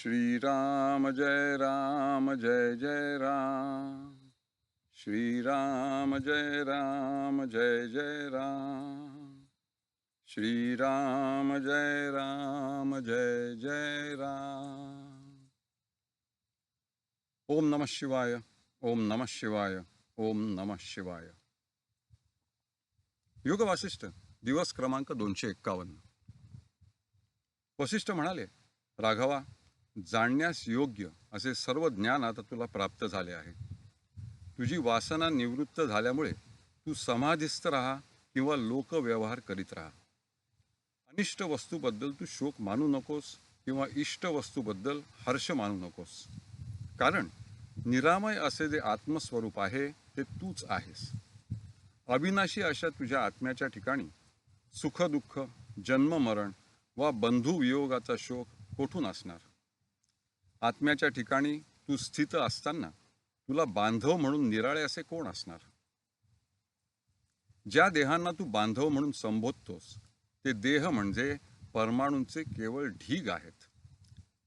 श्रीराम जय राम जय जय राम। श्रीराम जय राम जय जय राम। श्रीराम जय राम जय जय राम। ओम नमः शिवाय ओम नमः शिवाय ओम नमः शिवाय। योग वासिष्ठ दिवस क्रमांक दोनशे एक्कावन्न वसिष्ठ म्हणाले राघवा जाणण्यास योग्य असे सर्व ज्ञान आता तुला प्राप्त झाले आहे. तुझी वासना निवृत्त झाल्यामुळे तू समाधिस्थ राहा किंवा लोकव्यवहार करीत राहा. अनिष्ट वस्तूबद्दल तू शोक मानू नकोस किंवा इष्ट वस्तूबद्दल हर्ष मानू नकोस. कारण निरामय असे जे आत्मस्वरूप आहे ते तूच आहेस. अविनाशी अशा तुझ्या आत्म्याच्या ठिकाणी सुखदुःख जन्ममरण वा बंधुवियोगाचा शोक कोठून असणार? आत्म्याच्या ठिकाणी तू स्थित असताना तुला बांधव म्हणून निराळे असे कोण असणार? ज्या देहांना तू बांधव म्हणून संबोधतोस ते देह म्हणजे परमाणूंचे केवळ ढीग आहेत.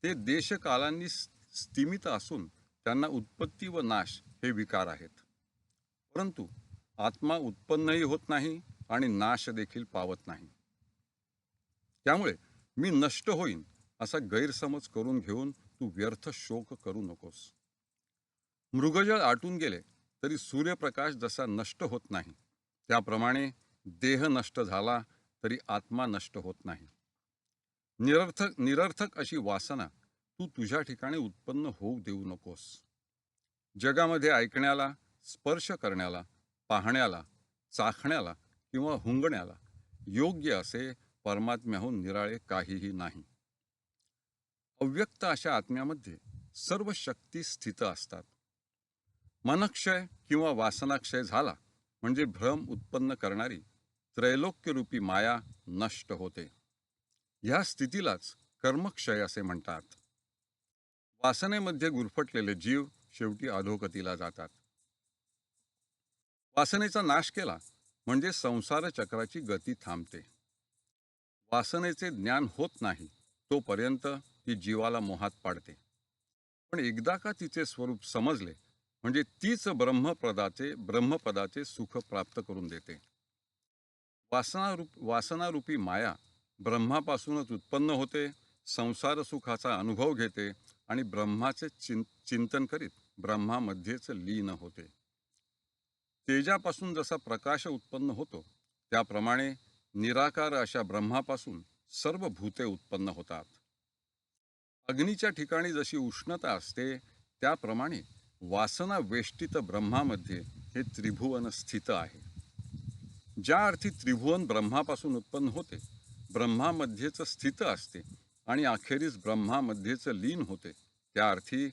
ते देशकालांनी स्थिमित असून त्यांना उत्पत्ती व नाश हे विकार आहेत. परंतु आत्मा उत्पन्नही होत नाही आणि नाश देखील पावत नाही. त्यामुळे मी नष्ट होईन असा गैरसमज करून घेऊन तू व्यर्थ शोक करू नकोस. मृगजळ आटून गेले तरी सूर्यप्रकाश जसा नष्ट होत नाही त्याप्रमाणे देह नष्ट झाला तरी आत्मा नष्ट होत नाही. निरर्थक निरर्थक अशी वासना तू तुझ्या ठिकाणी उत्पन्न होऊ देऊ नकोस. जगामध्ये ऐकण्याला स्पर्श करण्याला पाहण्याला चाखण्याला किंवा हुंगण्याला योग्य असे परमात्म्याहून निराळे काहीही नाही. अव्यक्त अशा आत्म्यामध्ये सर्व शक्ती स्थित असतात. मनक्षय किंवा वासनाक्षय झाला म्हणजे भ्रम उत्पन्न करणारी त्रैलोक्यरूपी माया नष्ट होते. ह्या स्थितीलाच कर्मक्षय असे म्हणतात. वासनेमध्ये गुरफटलेले जीव शेवटी अधोगतीला जातात. वासनेचा नाश केला म्हणजे संसार चक्राची गती थांबते. वासनेचे ज्ञान होत नाही तोपर्यंत ती जीवाला मोहात पाडते. पण एकदा का तिचे स्वरूप समजले म्हणजे तीच ब्रह्मपदाचे ब्रह्मपदाचे सुख प्राप्त करून देते. वासनारूप वासनारूपी माया ब्रह्मापासूनच उत्पन्न होते संसार सुखाचा अनुभव घेते आणि ब्रह्माचे चिं चिंतन करीत ब्रह्मामध्येच लीन होते. तेजापासून जसा प्रकाश उत्पन्न होतो त्याप्रमाणे निराकार अशा ब्रह्मापासून सर्व भूते उत्पन्न होतात. अग्नीच्या ठिकाणी जशी उष्णता असते त्याप्रमाणे वासना वेष्टित ब्रह्मामध्ये हे त्रिभुवन स्थित आहे. ज्या अर्थी त्रिभुवन ब्रह्मापासून उत्पन्न होते ब्रह्मामध्येच स्थित असते आणि अखेरीस ब्रह्मामध्येच लीन होते त्या अर्थी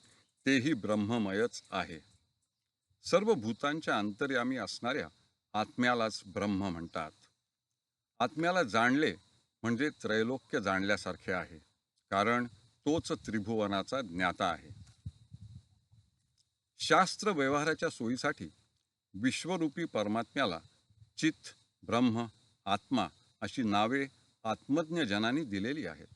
तेही ब्रह्ममयच आहे. सर्व भूतांच्या अंतर्यामी असणाऱ्या आत्म्यालाच ब्रह्म म्हणतात. आत्म्याला जाणले म्हणजे त्रैलोक्य जाणल्यासारखे आहे कारण तोच त्रिभुवनाचा ज्ञाता आहे. शास्त्र व्यवहाराच्या सोयीसाठी विश्वरूपी परमात्म्याला चित ब्रह्म आत्मा अशी नावे आत्मज्ञ जनांनी दिलेली आहेत.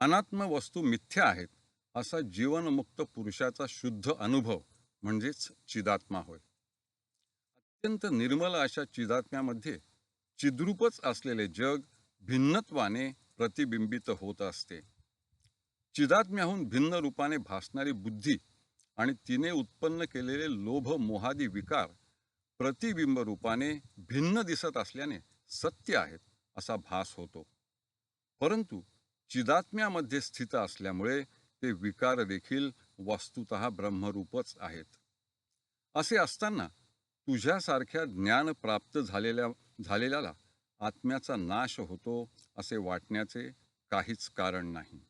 अनात्म वस्तू मिथ्या आहेत असा जीवनमुक्त पुरुषाचा शुद्ध अनुभव म्हणजेच चिदात्मा होय. अत्यंत निर्मल अशा चिदात्म्यामध्ये चिद्रूपच असलेले जग भिन्नत्वाने प्रतिबिंबित होत असते. चिदात्म्याहून भिन्न रूपाने भासणारी बुद्धी आणि तिने उत्पन्न केलेले लोभ मोहादी विकार प्रतिबिंब रूपाने भिन्न दिसत असल्याने सत्य आहेत असा भास होतो. परंतु चिदात्म्यामध्ये स्थित असल्यामुळे ते विकार देखील वस्तुत ब्रह्मरूपच आहेत. असे असताना तुझ्यासारख्या ज्ञान प्राप्त झालेल्या झालेल्याला आत्म्याचा नाश होतो असे वाटण्याचे काहीच कारण नाही.